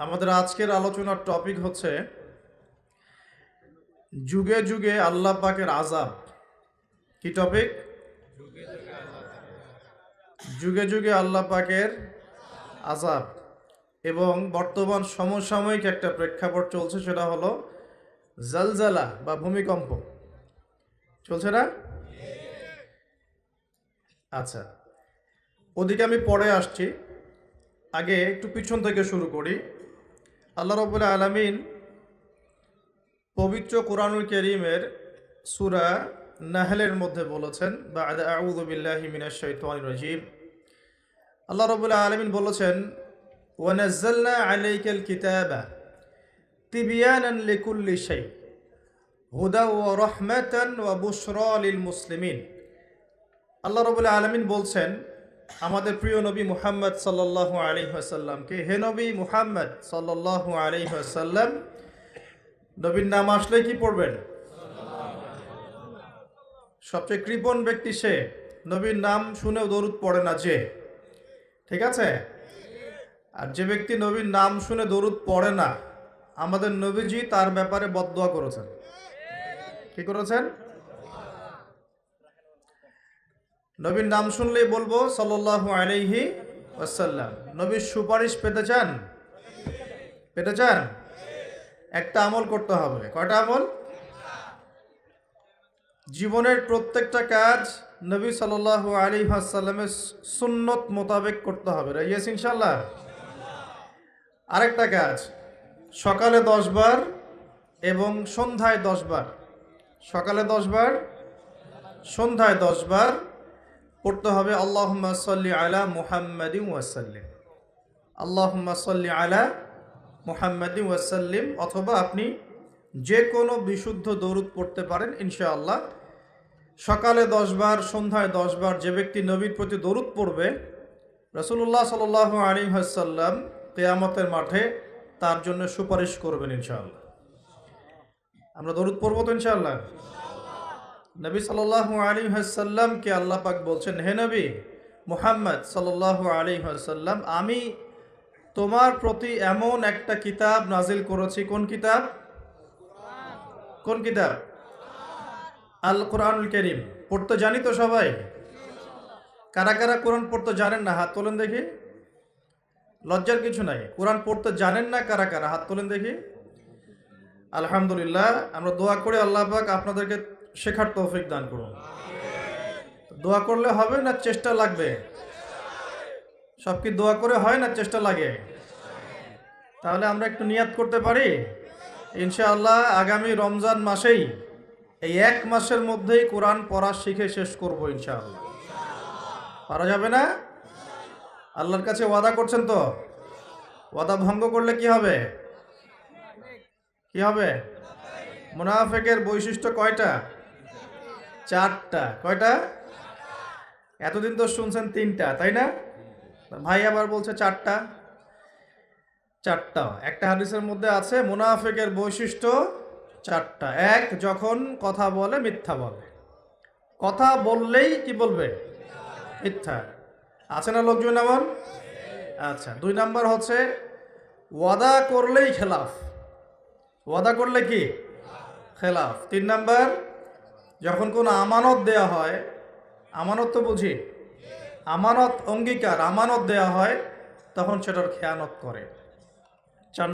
আমাদের আজকের আলোচনার টপিক হচ্ছে যুগে যুগে আল্লাহ পাকের আজাব কি টপিক যুগে যুগে আল্লাহ পাকের আজাব এবং বর্তমান সমসাময়িক একটা প্রেক্ষাপট চলছে, সেটা হলো জালজালা বা ভূমিকম্প। চলছে না? আচ্ছা ওদিকে আমি পরে আসছি। আগে একটু পিছন থেকে শুরু করি। আল্লাহ রবুল্লা আলমিন পবিত্র কোরআনুল করিমের সুরা নাহলের মধ্যে বলেছেন বা রাজিম। আল্লাহ রবুল্লা আলমিন বলেছেন কিতাবা হুদা ওয়া ওয়া মুসলিমিন। আল্লাহ রবুল্লা আলমিন বলছেন আমাদের প্রিয় নবী মুহাম্মদ সাল্লাল্লাহু আলাইহি ওয়াসাল্লামকে, হে নবী মুহাম্মদ আলাইহি ওয়াসাল্লাম, নবীর নাম আসলে কি পড়বেন? সবচেয়ে কৃপণ ব্যক্তি সে, নবীর নাম শুনেও দরুদ পড়ে না যে। ঠিক আছে? আর যে ব্যক্তি নবীর নাম শুনে দরুদ পড়ে না, আমাদের নবীজি তার ব্যাপারে বদদোয়া করেছেন। কি করেছেন? নবীর নাম শুনলেই বলব, সাল্লাল্লাহু আলাইহি ওয়াসাল্লাম। নবীর সুপারিশ পেতে চান? পেতে চান? একটা আমল করতে হবে। কয়টা আমল? জীবনের প্রত্যেকটা কাজ নবী সাল্লাল্লাহু আলাইহি ওয়াসাল্লামের সুন্নত মোতাবেক করতে হবে। রাইয়াস ইনশাল্লাহ আরেকটা কাজ, সকালে দশ বার এবং সন্ধ্যায় দশ বার। সকালে দশ বার, সন্ধ্যায় দশ বার পড়তে হবে, আল্লাহুম্মা সাল্লি আলা মুহাম্মাদিন ওয়াসাল্লিম আল্লাহুম্মা সাল্লি আলা মুহাম্মাদিন ওয়াসাল্লিম অথবা আপনি যে কোনো বিশুদ্ধ দৌরুদ পড়তে পারেন, ইনশাআল্লাহ। সকালে দশ বার, সন্ধ্যায় দশ বার যে ব্যক্তি নবীর প্রতি দৌরুদ পড়বে রসুল্লাহ সাল আলী হাসাল্লাম কেয়ামতের মাঠে তার জন্য সুপারিশ করবেন, ইনশাআল্লাহ। আমরা দৌরুদ পড়ব তো, ইনশাআল্লাহ? নবী সাল্লাহ আলী হাসাল্লামকে আল্লাহ পাক বলছেন, হে নবী, মুহাম্মদ সাল্লাহ আলী হাসাল্লাম আমি তোমার প্রতি এমন একটা কিতাব নাজিল করেছি। কোন কিতাব? কোন কিতাব? আল কোরআনুল করিম। পড়তে জানি তো সবাই? কারা কারা কোরআন পড়তে জানেন না? হাত তোলেন দেখি। লজ্জার কিছু নাই। কোরআন পড়তে জানেন না কারা কারা? হাত তোলেন দেখি। আলহামদুলিল্লাহ, আমরা দোয়া করে আল্লাহ পাক আপনাদেরকে শেখার তৌফিক দান করুন। দোয়া করলে হবে না চেষ্টা লাগবে? সব কি দোয়া করে হয় না চেষ্টা লাগে? তাহলে আমরা একটু নিয়াত করতে পারি? ইনশাআল্লাহ আগামী রমজান মাসেই, এই এক মাসের মধ্যেই কোরআন পড়া শিখে শেষ করব ইনশাআল্লাহ। পারা যাবে না? আল্লাহর কাছে ওয়াদা করছেন তো? ওয়াদা ভঙ্গ করলে কি হবে? কি হবে? মুনাফেকের বৈশিষ্ট্য কয়টা? চারটা। কয়টা? এতদিন তো শুনছেন তিনটা, তাই না? ভাই আবার বলছে চারটা। চারটা। একটা হাদিসের মধ্যে আছে, মুনাফেকের বৈশিষ্ট্য চারটা। এক, যখন কথা বলে, মিথ্যা বলে। কথা বললেই কি বলবে? মিথ্যা। আছে না লোকজন এমন? আচ্ছা দুই নাম্বার হচ্ছে, ওয়াদা করলেই খেলাফ। ওয়াদা করলে কি? খেলাফ। তিন নাম্বার যখন কোনো আমানত দেয়া হয়, আমানত তো বুঝি, আমানত অঙ্গীকার, আমানত দেয়া হয়, তখন সেটার খেয়ানত করে।